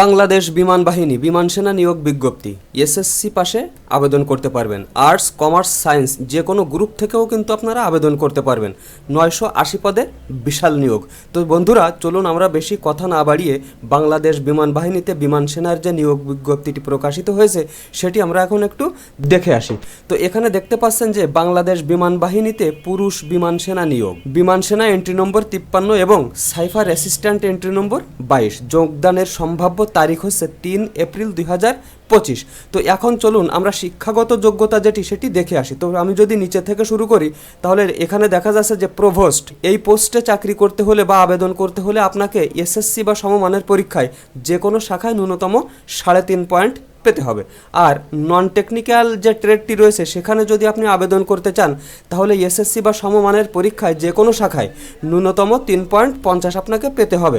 বাংলাদেশ বিমান বাহিনী বিমান সেনা নিয়োগ বিজ্ঞপ্তি। এসএসসি পাশে আবেদন করতে পারবেন। আর্টস, কমার্স, সায়েন্স যে কোনো গ্রুপ থেকেও কিন্তু আপনারা আবেদন করতে পারবেন। নয়শো আশি পদে বিশাল নিয়োগ। তো বন্ধুরা, চলুন আমরা বেশি কথা না বাড়িয়ে বাংলাদেশ বিমান বাহিনীতে বিমান সেনার যে নিয়োগ বিজ্ঞপ্তিটি প্রকাশিত হয়েছে, সেটি আমরা এখন একটু দেখে আসি। তো এখানে দেখতে পাচ্ছেন যে বাংলাদেশ বিমান বাহিনীতে পুরুষ বিমান সেনা নিয়োগ। বিমান সেনা এন্ট্রি নম্বর তিপ্পান্ন এবং সাইফার অ্যাসিস্ট্যান্ট এন্ট্রি নম্বর বাইশ। যোগদানের সম্ভাব্য তারিখ হচ্ছে তিন এপ্রিল দুই পঁচিশ। তো এখন চলুন আমরা শিক্ষাগত যোগ্যতা যেটি সেটি দেখে আসি। তো আমি যদি নিচে থেকে শুরু করি, তাহলে এখানে দেখা যাচ্ছে যে প্রভোস্ট, এই পোস্টে চাকরি করতে হলে বা আবেদন করতে হলে আপনাকে এসএসসি বা সমমানের পরীক্ষায় যে কোনো শাখায় ন্যূনতম সাড়ে তিন পয়েন্ট পেতে হবে। আর নন টেকনিক্যাল যে ট্রেডটি রয়েছে, সেখানে যদি আপনি আবেদন করতে চান, তাহলে এসএসসি বা সমমানের পরীক্ষায় যে কোনো শাখায় ন্যূনতম তিন পয়েন্ট পঞ্চাশ আপনাকে পেতে হবে।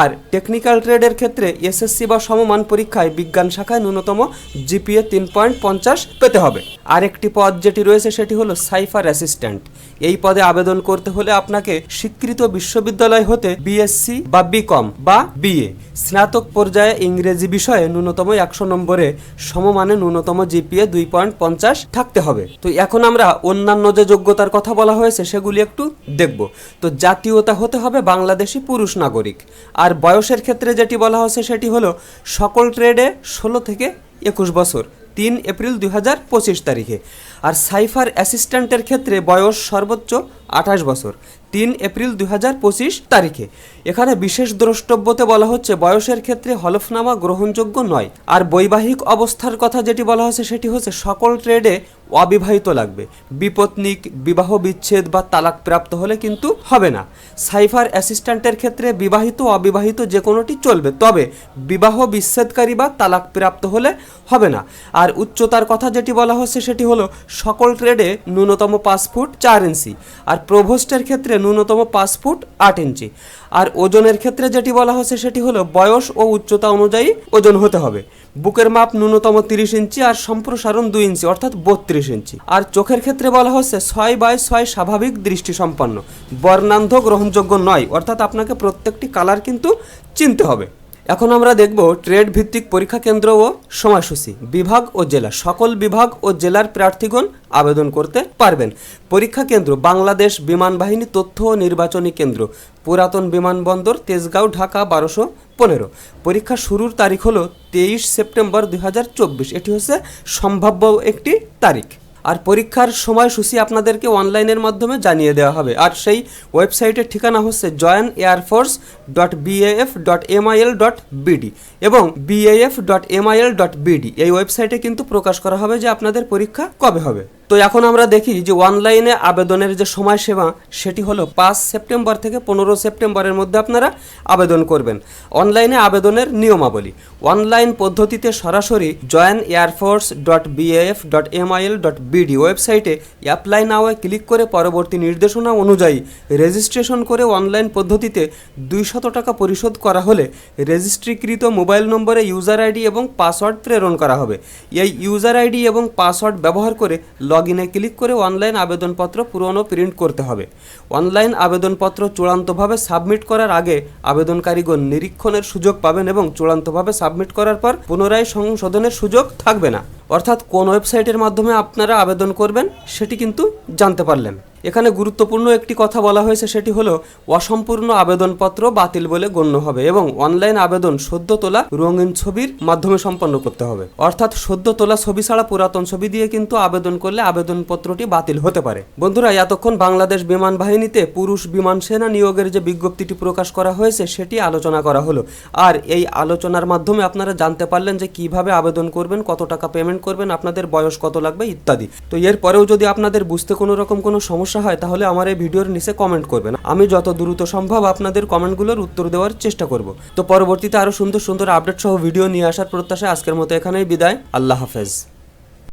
আর টেকনিক্যাল ট্রেডের ক্ষেত্রে এসএসসি বা সমমান পরীক্ষায় বিজ্ঞান শাখায় ন্যূনতম জিপিএ তিন পয়েন্ট পঞ্চাশ পেতে হবে। আরেকটি পদ যেটি রয়েছে, সেটি হলো সাইফার অ্যাসিস্ট্যান্ট। এই পদে আবেদন করতে হলে আপনাকে স্বীকৃত বিশ্ববিদ্যালয় হতে বিএসসি বা বিকম বা বিএ স্নাতক পর্যায়ে ইংরেজি বিষয়ে ন্যূনতম একশো নম্বরে সমমানে ন্যূনতম জিপিএ দুই পয়েন্ট পঞ্চাশ থাকতে হবে। তো এখন আমরা অন্যান্য যে যোগ্যতার কথা বলা হয়েছে, সেগুলি একটু দেখব। তো জাতীয়তা হতে হবে বাংলাদেশি পুরুষ নাগরিক। আর বয়সের ক্ষেত্রে যেটি বলা হয়েছে, সেটি হলো সকল ট্রেডে ষোলো থেকে একুশ বছর, তিন এপ্রিল দুই হাজার পঁচিশ তারিখে। আর সাইফার অ্যাসিস্ট্যান্টের ক্ষেত্রে বয়স সর্বোচ্চ আঠাশ বছর, তিন এপ্রিল দুই হাজার পঁচিশ তারিখে। এখানে বিশেষ দ্রষ্টব্যতে বলা হচ্ছে বয়সের ক্ষেত্রে হলফনামা গ্রহণযোগ্য নয়। আর বৈবাহিক অবস্থার কথা যেটি বলা হচ্ছে সেটি হচ্ছে সকল ট্রেডে অবিবাহিত লাগবে। বিপত্নিক, বিবাহ বিচ্ছেদ বা তালাক প্রাপ্ত হলে কিন্তু হবে না। সাইফার অ্যাসিস্ট্যান্টের ক্ষেত্রে বিবাহিত অবিবাহিত যে কোনোটি চলবে, তবে বিবাহ বিচ্ছেদকারী বা তালাক প্রাপ্ত হলে হবে না। আর উচ্চতার কথা যেটি বলা হচ্ছে সেটি হলো সকল ট্রেডে ন্যূনতম পাঁচ ফুট চার ইঞ্চি। আর প্রভোস্টের ক্ষেত্রে ন্যূনতম পাঁচ ফুট আট ইঞ্চি। আর ওজনের ক্ষেত্রে যেটি বলা হচ্ছে সেটি হলো বয়স ও উচ্চতা অনুযায়ী ওজন হতে হবে। বুকের মাপ ন্যূনতম তিরিশ ইঞ্চি আর সম্প্রসারণ দুই ইঞ্চি, অর্থাৎ বত্রিশ ইঞ্চি। আর চোখের ক্ষেত্রে বলা হচ্ছে ছয় বাই ছয় স্বাভাবিক দৃষ্টি সম্পন্ন বর্ণান্ধ গ্রহণযোগ্য নয়, অর্থাৎ আপনাকে প্রত্যেকটি কালার কিন্তু চিনতে হবে। এখন আমরা দেখব ট্রেড ভিত্তিক পরীক্ষা কেন্দ্র ও সময়সূচি, বিভাগ ও জেলা। সকল বিভাগ ও জেলার প্রার্থীগণ আবেদন করতে পারবেন। পরীক্ষা কেন্দ্র, বাংলাদেশ বিমান বাহিনী তথ্য ও নির্বাচনী কেন্দ্র, পুরাতন বিমানবন্দর, তেজগাঁও, ঢাকা, বারোশো পনেরো। পরীক্ষা শুরুর তারিখ হলো তেইশ সেপ্টেম্বর দু হাজার চব্বিশ। এটি হচ্ছে সম্ভাব্য একটি তারিখ। আর পরীক্ষার সময়সূচি আপনাদেরকে অনলাইনের মাধ্যমে জানিয়ে দেওয়া হবে। আর সেই ওয়েবসাইটের ঠিকানা হচ্ছে join air force dot BAF dot MIL dot BD এবং BAF dot MIL dot BD এই ওয়েবসাইটে কিন্তু প্রকাশ করা হবে যে আপনাদের পরীক্ষা কবে হবে। তো এখন আমরা দেখি যে অনলাইনে আবেদনের যে সময়সীমা, সেটি হলো পাঁচ সেপ্টেম্বর থেকে পনেরো সেপ্টেম্বরের মধ্যে আপনারা আবেদন করবেন। অনলাইনে আবেদনের নিয়মাবলী। অনলাইন পদ্ধতিতে সরাসরি join air force dot BAF dot MIL dot BD ওয়েবসাইটে অ্যাপ্লাই নাওয়ে ক্লিক করে পরবর্তী নির্দেশনা অনুযায়ী রেজিস্ট্রেশন করে অনলাইন পদ্ধতিতে দুইশত টাকা পরিশোধ করা হলে রেজিস্ট্রিকৃত মোবাইল নম্বরে ইউজার আইডি এবং পাসওয়ার্ড প্রেরণ করা হবে। এই ইউজার আইডি এবং পাসওয়ার্ড ব্যবহার করে লগ ইনে ক্লিক করে অনলাইন আবেদনপত্র পূরণ ও প্রিন্ট করতে হবে। অনলাইন আবেদনপত্র চূড়ান্তভাবে সাবমিট করার আগে আবেদনকারীগণ নিরীক্ষণের সুযোগ পাবেন এবং চূড়ান্তভাবে সাবমিট করার পর পুনরায় সংশোধনের সুযোগ থাকবে না। অর্থাৎ কোন ওয়েবসাইটের মাধ্যমে আপনারা আবেদন করবেন সেটি কিন্তু জানতে পারলেন। এখানে গুরুত্বপূর্ণ একটি কথা বলা হয়েছে, সেটি হলো অসম্পূর্ণ আবেদনপত্র বাতিল বলে গণ্য হবে এবং অনলাইন আবেদন সদ্য তোলা রঙিন ছবির মাধ্যমে সম্পন্ন করতে হবে। অর্থাৎ সদ্য তোলা ছবি ছাড়া পুরাতন ছবি দিয়ে কিন্তু আবেদন করলে আবেদনপত্রটি বাতিল হতে পারে। বন্ধুরা, এতক্ষণ বাংলাদেশ বিমান বাহিনীতে পুরুষ বিমান সেনা নিয়োগের যে বিজ্ঞপ্তিটি প্রকাশ করা হয়েছে, সেটি আলোচনা করা হলো। আর এই আলোচনার মাধ্যমে আপনারা জানতে পারলেন যে কীভাবে আবেদন করবেন, কত টাকা পেমেন্ট করবেন, আপনাদের বয়স কত লাগবে, ইত্যাদি। তো এরপরেও যদি আপনাদের বুঝতে কোনো রকম কোনো সমস্যা হয়, তাহলে আমার এই ভিডিওর নিচে কমেন্ট করবেন। আমি যত দ্রুত সম্ভব আপনাদের কমেন্টগুলোর উত্তর দেওয়ার চেষ্টা করব। তো পরবর্তীতে আরও সুন্দর সুন্দর আপডেট সহ ভিডিও নিয়ে আসার প্রত্যাশায় আজকের মতো এখানেই বিদায়। আল্লাহ হাফেজ।